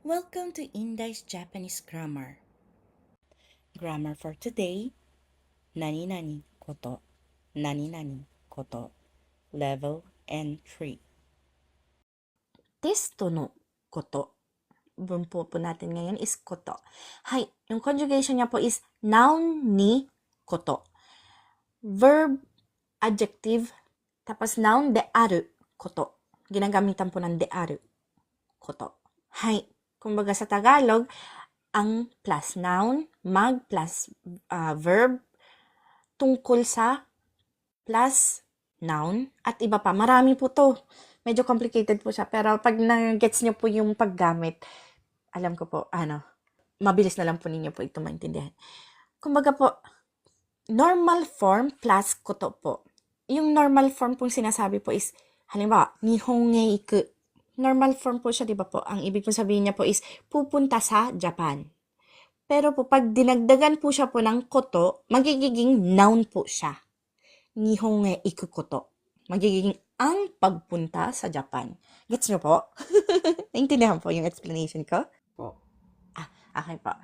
Welcome to Indai's Japanese Grammar. Grammar for today, nani nani koto, nani nani koto, level entry. Testo no koto. Bunpo po natin ngayon is koto. Hay, yung conjugation niya po is noun ni koto. Verb, adjective, tapos noun de aru koto. Ginagamitan po ng de aru koto. Hay, kumbaga sa Tagalog, ang plus noun, mag plus ah, verb, tungkol sa plus noun, at iba pa. Marami po to. Medyo complicated po siya. Pero pag na-gets niyo po yung paggamit, alam ko po, ano, mabilis na lang po ninyo po ito maintindihan. Kumbaga po, normal form plus koto po. Yung normal form pong sinasabi po is, halimbawa, nihonge iku. Normal form po siya, di ba po? Ang ibig pong sabihin niya po is, pupunta sa Japan. Pero po, pag dinagdagan po siya po ng koto, magiging noun po siya. Nihonge iku koto. Magiging ang pagpunta sa Japan. Gets niyo po? Naintindihan po yung explanation ko? Po. Ah, okay po.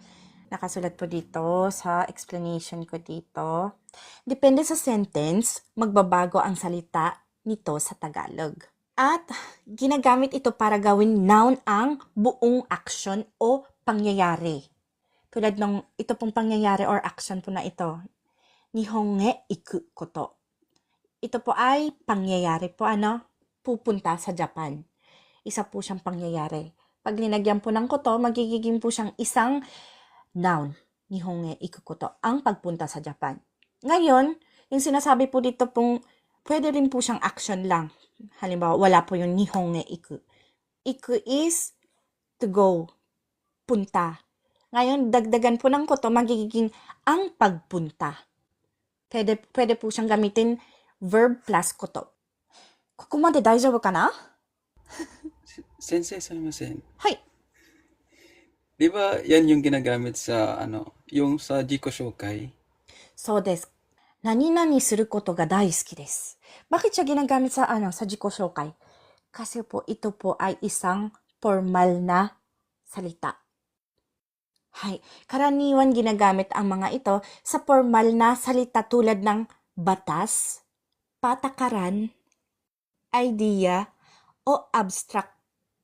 Nakasulat po dito sa explanation ko dito. Depende sa sentence, magbabago ang salita nito sa Tagalog. At ginagamit ito para gawin noun ang buong action o pangyayari. Tulad ng ito pong pangyayari or action po na ito. Nihonge iku koto. Ito po ay pangyayari po ano, pupunta sa Japan. Isa po siyang pangyayari. Pag linagyan po ng koto, magiging po siyang isang noun. Nihonge ikukoto, ang pagpunta sa Japan. Ngayon, yung sinasabi po dito pong, pwede rin po siyang action lang halimbawa, wala po yung nihong iku. Iku is to go, punta. Ngayon, dagdagan po ng koto, magiging ang pagpunta. Pwede, pwede po siyang gamitin verb plus koto. Kukumade, daijabu ka na? Sensei, samasen. Hi. Di ba yan yung ginagamit sa, ano, yung sa jiko shokai? So desu. 何々することが大好きです。Bakit siya ginagamit sa, ano, sa Jiko Shokai? Kasi po, ito po ay isang formal na salita. Hay, karaniwan ginagamit ang mga ito sa formal na salita tulad ng batas, patakaran, idea, o abstract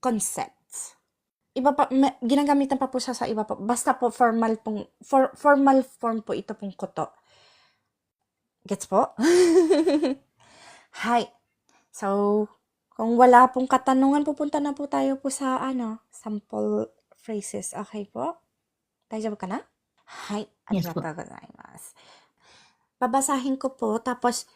concepts. Iba pa, may, ginagamitan pa po siya sa iba pa. Basta po formal pong, for, formal form po ito pong koto. Gets po? Hi. So, kung wala pong katanungan, pupunta na po tayo po sa, ano, sample phrases. Okay po? 大丈夫かなはい。あり Yes が po. とうございます。Babasahin ko po, tapos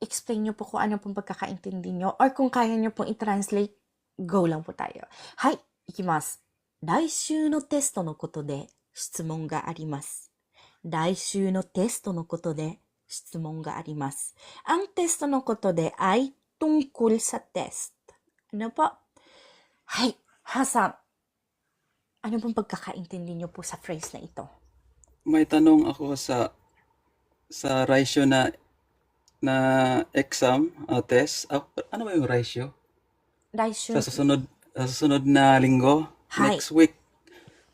explain nyo po kung ano pong pagkakaintindi nyo or kung kaya nyo pong i-translate, go lang po tayo. はい、いきます。来週のテストのことで質問があります。来週のテストのことで 質問があります。Ang testo no koto de ay tungkol sa test. Ano po? Hay, Hasan. Ano pong pagkakaintindi nyo po sa phrase na ito? May tanong ako sa sa ratio na na exam, uh, test. Ah, ano ba yung ratio? 来週 Sa susunod sa susunod na linggo, Hi. next week.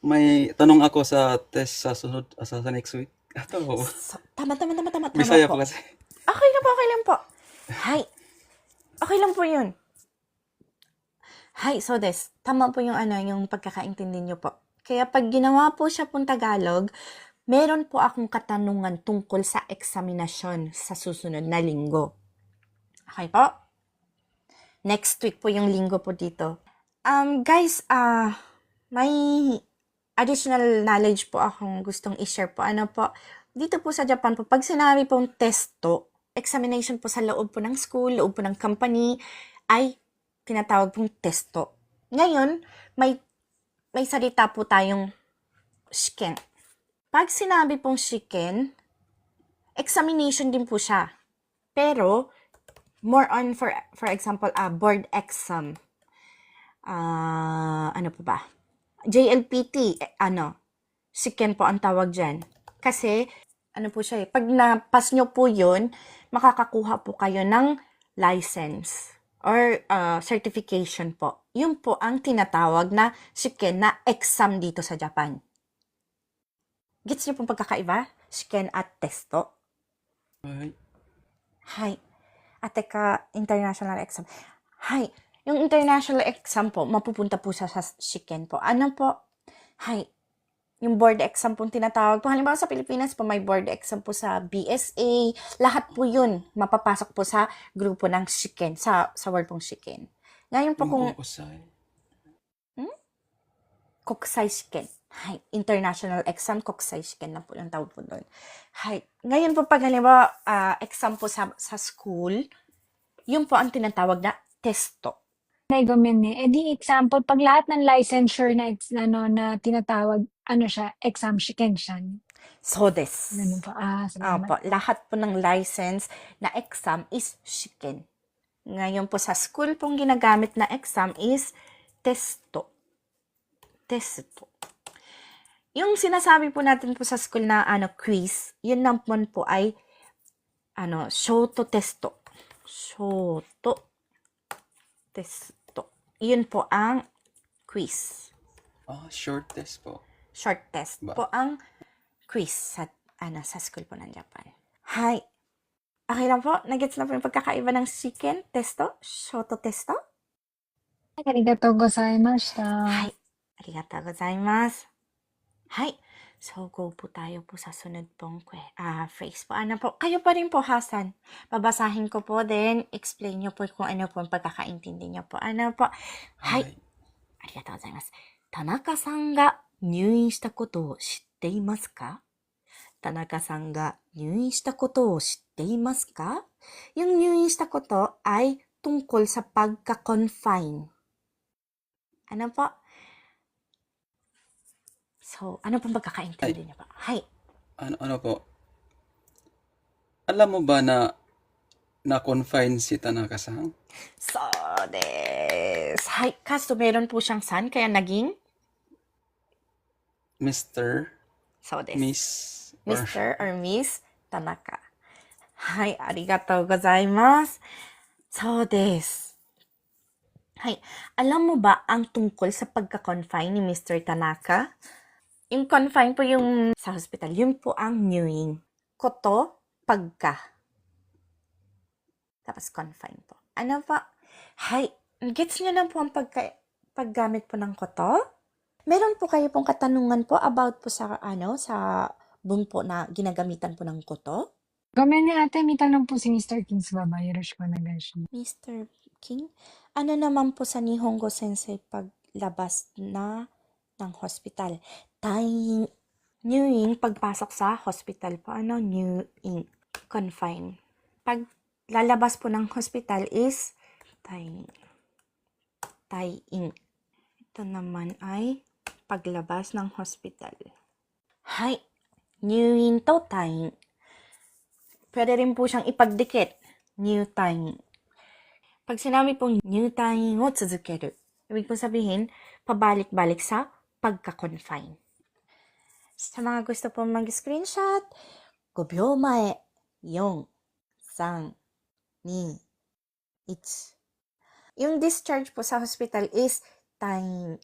May tanong ako sa test sa sunod ah, sa, sa next week. Ato. So, tama, tama, tama, tama, tama Bisaya po. pa kasi. Okay lang po, okay lang po. Hi. Okay lang po yun. Hi, so des. Tama po yung ano, yung pagkakaintindi nyo po. Kaya pag ginawa po siya pong Tagalog, meron po akong katanungan tungkol sa eksaminasyon sa susunod na linggo. Okay po? Next week po yung linggo po dito. Um, guys, ah, may additional knowledge po akong gustong i-share po. Ano po, dito po sa Japan po, pag sinabi pong testo, examination po sa loob po ng school, loob po ng company, ay tinatawag pong testo. Ngayon, may may salita po tayong shiken. Pag sinabi pong shiken, examination din po siya. Pero, more on, for, for example, a board exam. Ah, ano po ba? JLPT, eh, ano, siken po ang tawag dyan. Kasi, ano po siya eh, pag na-pass nyo po yun, makakakuha po kayo ng license or uh, certification po. Yun po ang tinatawag na shiken na exam dito sa Japan. Gets niyo pong pagkakaiba? Shiken at testo. Hi. Ah, Hi. Ate ka, international exam. Hi. Yung international exam po, mapupunta po sa Shiken po. Ano po? Hi, yung board exam pong tinatawag po. Halimbawa sa Pilipinas po, may board exam po sa BSA. Lahat po yun, mapapasok po sa grupo ng Shiken, sa, sa word pong Shiken. Ngayon po kung... Kukusai. Hmm? Kokusai Shiken. Hi, international exam, kokusai Shiken na po yung tawag po doon. Hi. Ngayon po pag halimbawa, uh, exam po sa, sa school, yun po ang tinatawag na testo. Gomen eh. Eh di example, pag lahat ng licensure na, ano, na tinatawag, ano siya, exam shiken siya. So des. Ganun po. Ah, salamat. Opo, lahat po ng license na exam is shiken. Ngayon po sa school pong ginagamit na exam is testo. Testo. Yung sinasabi po natin po sa school na ano quiz, yun naman po ay ano, shoto testo. Shoto testo. Yun po ang quiz. あ、short test po. short test Ba? po ang quiz sa ano sa school po ng Japan. Hi. Okay lang po. Nagets na po yung pagkakaiba ng chicken testo, shoto testo. Arigatou gozaimashita. Hi. Arigatou gozaimasu. Hi. So, go po tayo po sa sunod pong kwe, ah, phrase po. Ano po? Kayo pa rin po, Hasan. Babasahin ko po, then explain nyo po kung ano po ang pagkakaintindi nyo po. Ano po? Hi. はい。ありがとうございます。田中さんが入院したことを知っていますか田中さんが入院したことを知っていますか Yung入院したことay tungkol sa pagka-confine. Ano po? So, ano pong pagkakaintindi niyo po? Hay. Ano, ano po? Alam mo ba na na-confine si Tanaka-san? So, des. Hay. Kaso meron po siyang son, kaya naging Mr. so des. Miss? or- Mr. or Miss Tanaka. はい、ありがとうございます。そうです。はい。Alam mo ba ang tungkol sa pagka-confine ni Mr. Tanaka? Yung confine po yung sa hospital. Yun po ang newing. Koto, pagka. Tapos confine po. Ano pa? Hay. Gets nyo na po ang pagka, paggamit po ng koto? Meron po kayo pong katanungan po about po sa ano sa bumpo na ginagamitan po ng koto? Gomen ni ate, may tanong po si Mr. Kings baba. Yoroshiku onegaishimasu. Mr. King, ano naman po sa Nihongo Sensei paglabas na ng hospital? Tying, newing, pagpasok sa hospital po, ano, newing, confine. Pag lalabas po ng hospital is tying, tying. Ito naman ay paglabas ng hospital. Hay, newing to tying. Pwede rin po siyang ipagdikit. New tying. Pag sinabi pong new tying o tsuzukeru, ibig po sabihin, pabalik-balik sa pagka-confine. Sa mga gusto pong mag-screenshot, 5秒前、4、3、2、1。Yung discharge po sa hospital is tying.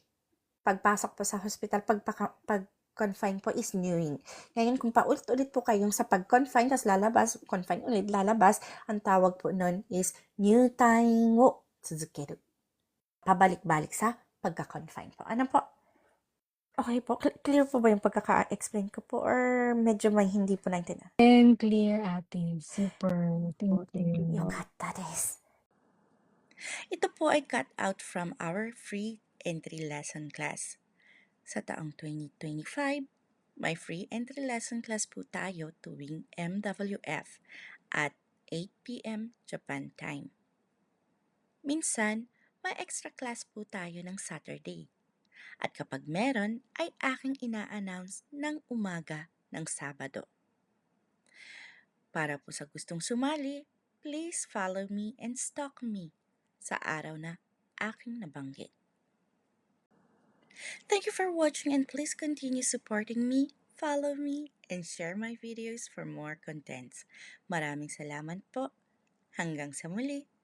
Pagpasok po sa hospital, pagpaka, pag confine po is newing. Ngayon, kung paulit-ulit po kayong sa pag-confine, tapos lalabas, confine ulit, lalabas, ang tawag po nun is new tying o tsuzukeru. Pabalik-balik sa pagka-confine po. Ano po? Okay po. Cl- Clear po ba yung pagkaka-explain ko po or medyo may hindi po naintindihan? And clear ate. Super. Thank you. Yokatta desu. Ito po ay cut out from our free entry lesson class. Sa taong 2025, may free entry lesson class po tayo tuwing MWF at 8pm Japan time. Minsan, may extra class po tayo ng Saturday. At kapag meron, ay aking ina-announce ng umaga ng Sabado. Para po sa gustong sumali, please follow me and stalk me sa araw na aking nabanggit. Thank you for watching and please continue supporting me, follow me, and share my videos for more contents. Maraming salamat po. Hanggang sa muli.